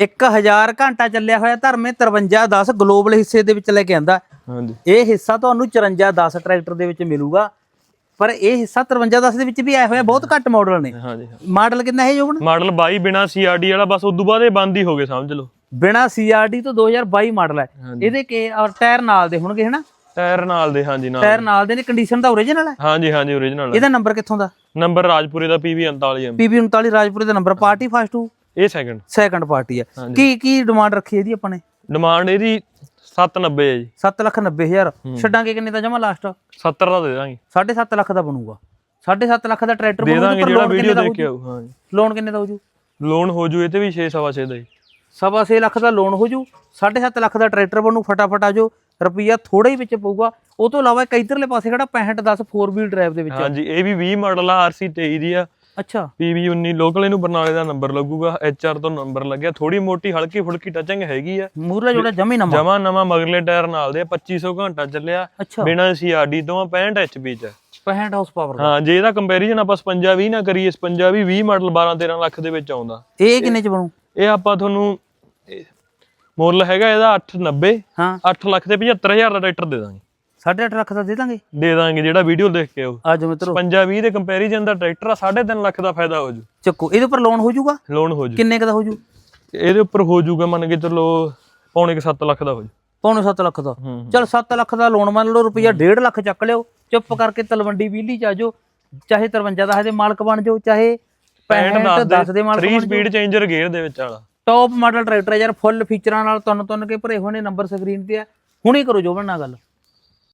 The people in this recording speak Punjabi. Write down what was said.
1000 ਘੰਟਾ ਚੱਲਿਆ ਹੋਇਆ ਧਰਮੇ 5310 ਗਲੋਬਲ ਹਿੱਸੇ ਦੇ ਵਿੱਚ ਲੈ ਕੇ ਆਂਦਾ। ਹਾਂਜੀ। ਇਹ ਹਿੱਸਾ ਤੁਹਾਨੂੰ 5410 ਟਰੈਕਟਰ ਦੇ ਵਿੱਚ ਮਿਲੂਗਾ। ਪਰ ਇਹ ਹਿੱਸਾ 5310 ਦੇ ਵਿੱਚ ਵੀ ਆਇਆ ਹੋਇਆ ਬਹੁਤ ਘੱਟ ਮਾਡਲ ਨੇ। ਹਾਂਜੀ ਮਾਡਲ ਕਿੰਨਾ ਹੈ ਜੋਬਨ ਮਾਡਲ 22 ਬਿਨਾ ਸੀਆਰਡੀ ਵਾਲਾ ਬਸ ਉਦੋਂ ਬਾਅਦ ਇਹ ਬੰਦ ਹੀ ਹੋ ਗਏ ਸਮਝ ਲਓ। ਬਿਨਾ ਸੀਆਰਡੀ ਤੋਂ 2022 ਮਾਡਲ ਹੈ। ਇਹਦੇ ਕੇ ਔਰ ਟਾਇਰ ਨਾਲ ਦੇ ਹੋਣਗੇ ਹਨਾ? ਟਾਇਰ ਨਾਲ ਦੇ ਹਾਂਜੀ ਨਾਲ ਟਾਇਰ ਨਾਲ ਦੇ ਨੇ ਕੰਡੀਸ਼ਨ ਦਾ ਓਰੀਜਨਲ ਹੈ? ਹਾਂਜੀ ਹਾਂਜੀ origignal ਇਹਦਾ ਨੰਬਰ ਕਿੱਥੋਂ ਦਾ? ਨੰਬਰ ਰਾਜਪੁਰੇ ਦਾ PV 39 ਐਮ PB 39 ਰਾਜਪੁਰੇ ਦਾ ਨੰਬਰ ਪਾਰਟੀ ਫਸਟ ਇਹ ਸੈਕੰਡ ਸੈਕੰਡ ਪਾਰਟੀ ਹੈ ਕੀ ਕੀ ਡਿਮਾਂਡ ਰੱਖੀ ਇਹਦੀ ਆਪਾਂ ਨੇ? ਡਿਮਾਂਡ ਇਹਦੀ 790 ਹੈ ਜੀ। 7 ਲੱਖ 90 ਹਜ਼ਾਰ। ਛੱਡਾਂਗੇ ਕਿੰਨੇ ਦਾ ਜਮਾ ਲਾਸਟ 70 ਦਾ ਦੇ ਦਾਂਗੇ। 7.5 ਲੱਖ ਦਾ ਬਣੂਗਾ। 7.5 ਲੱਖ ਦਾ ਟਰੈਕਟਰ ਦੇ ਦਾਂਗੇ ਜਿਹੜਾ ਵੀਡੀਓ ਦੇਖ ਕੇ ਆਊ ਹਾਂਜੀ। ਲੋਨ ਕਿੰਨੇ ਦਾ ਹੋ ਜੂ? ਲੋਨ ਹੋ ਜੂ ਇਹ ਤੇ ਵੀ 6 ਸਵਾ 6 ਦਾ ਜੀ। ਸਵਾ ਛੇ ਲੱਖ ਦਾ ਲੋਨ ਹੋ ਜੂ। 7.5 ਲੱਖ ਦਾ ਟਰੈਕਟਰ ਬਣੂ ਫਟਾਫਟ ਆ ਜੋ ਰੁਪਈਆ ਥੋੜਾ ਹੀ ਵਿੱਚ ਪਊਗਾ। ਉਹ ਤੋਂ ਇਲਾਵਾ ਇੱਕ ਇਧਰਲੇ ਪਾਸੇ ਖੜਾ 65 10 4 ਵੀਲ ਡਰਾਈਵ ਦੇ ਵਿੱਚ ਹਾਂਜੀ ਇਹ ਵੀ 20 ਮਾਡਲ ਆ RC 23 ਦੀ ਆ। ਅੱਛਾ। PV 19 ਲੋਕਲ ਇਹਨੂੰ ਬਰਨਾਲੇ ਦਾ ਨੰਬਰ ਲੱਗੂਗਾ HR ਤੋਂ ਨੰਬਰ ਲੱਗਿਆ। ਥੋੜੀ ਮੋਟੀ ਹਲਕੀ ਫੁਲਕੀ ਟੱਚਿੰਗ ਹੈਗੀ ਆ। ਮੂਰਲਾ ਜੋੜਾ ਜਮੀ ਨਵਾਂ। ਜਮਾ ਨਵਾਂ ਮਗਰਲੇ ਟਾਇਰ ਨਾਲ ਦੇ ਆ, 2500 ਘੰਟਾ ਚੱਲਿਆ। ਬਿਨਾਂ CRD ਤੋਂ ਆ, 65 HP ਚ। ਆ। 65 ਹਾਰਸ ਪਾਵਰ ਦਾ। ਹਾਂ ਜੇ ਇਹਦਾ ਕੰਪੈਰੀਜ਼ਨ ਆਪਾਂ 55 20 ਨਾ ਕਰੀਏ 55 ਵੀ 20 ਮਾਡਲ 12 13 ਲੱਖ ਦੇ ਵਿੱਚ ਆਉਂਦਾ। ਇਹ ਕਿੰਨੇ ਚ ਬਣੂ? ਇਹ ਆਪਾਂ ਤੁਹਾਨੂੰ ਮੁੱਲ ਹੈਗਾ ਇਹਦਾ 890 ਹਾਂ। 8 ਲੱਖ ਤੇ 75000 ਦਾ ਟਰੈਕਟਰ ਦੇ ਦਾਂਗੇ। 8.5 ਲੱਖ ਦਾ ਦੇ ਦਾਂਗੇ। ਦੇ ਦਾਂਗੇ ਜਿਹੜਾ ਵੀਡੀਓ ਦੇਖ ਕੇ ਆਓ। ਆਜੋ ਮਿੱਤਰੋ। 55 20 ਦੇ ਕੰਪੈਰੀਜ਼ਨ ਦਾ ਟਰੈਕਟਰ ਆ 3.5 ਲੱਖ ਦਾ ਫਾਇਦਾ ਹੋ ਜੂ। ਚੱਕੋ ਇਹਦੇ ਉੱਪਰ ਲੋਨ ਹੋ ਜਾਊਗਾ ਲੋਨ ਹੋ ਜੂ। ਕਿੰਨੇ ਕ ਦਾ ਹੋ ਜੂ? ਇਹਦੇ ਉੱਪਰ ਹੋ ਜੂਗਾ ਮੰਨ ਕੇ ਚਲੋ ਪੌਣੇ ਕੁ 7 ਲੱਖ ਦਾ ਹੋ ਜੂ। ਪੌਣੇ 7 ਲੱਖ ਦਾ। ਚਲ 7 ਲੱਖ ਦਾ ਲੋਨ ਮੰਨ ਲਓ ਰੁਪਈਆ 1.5 ਲੱਖ ਚੱਕ ਲਿਓ। ਚੁੱਪ ਕਰਕੇ ਤਲਵੰਡੀ ਬੀਲੀ ਚ ਆਜੋ ਚਾਹੇ 53 ਦਾ ਦੇ ਮਾਲਕ ਬਣ ਜਾਓ ਚਾਹੇ 65 65 10 ਦੇ ਮਾਲਕ 3 ਬਣ ਜਾਓ। ਸਪੀਡ ਚੇਂਜਰ ਗੇਅਰ ਦੇ ਵਿੱਚ ਵਾਲਾ। ਟੌਪ ਮਾਡਲ ਟਰੈਕਟਰ ਹੈ ਯਾਰ ਫੁੱਲ ਫੀਚਰਾਂ ਨਾਲ ਤੁੰਨ ਤੁੰਨ ਕੇ ਭਰੇ ਹੋਏ ਨੇ ਨੰਬਰ ਸਕਰੀਨ ਤੇ ਆ। ਹੁਣੇ ਕਰੋ ਜੋਬਨ ਨਾਲ ਗੱਲ।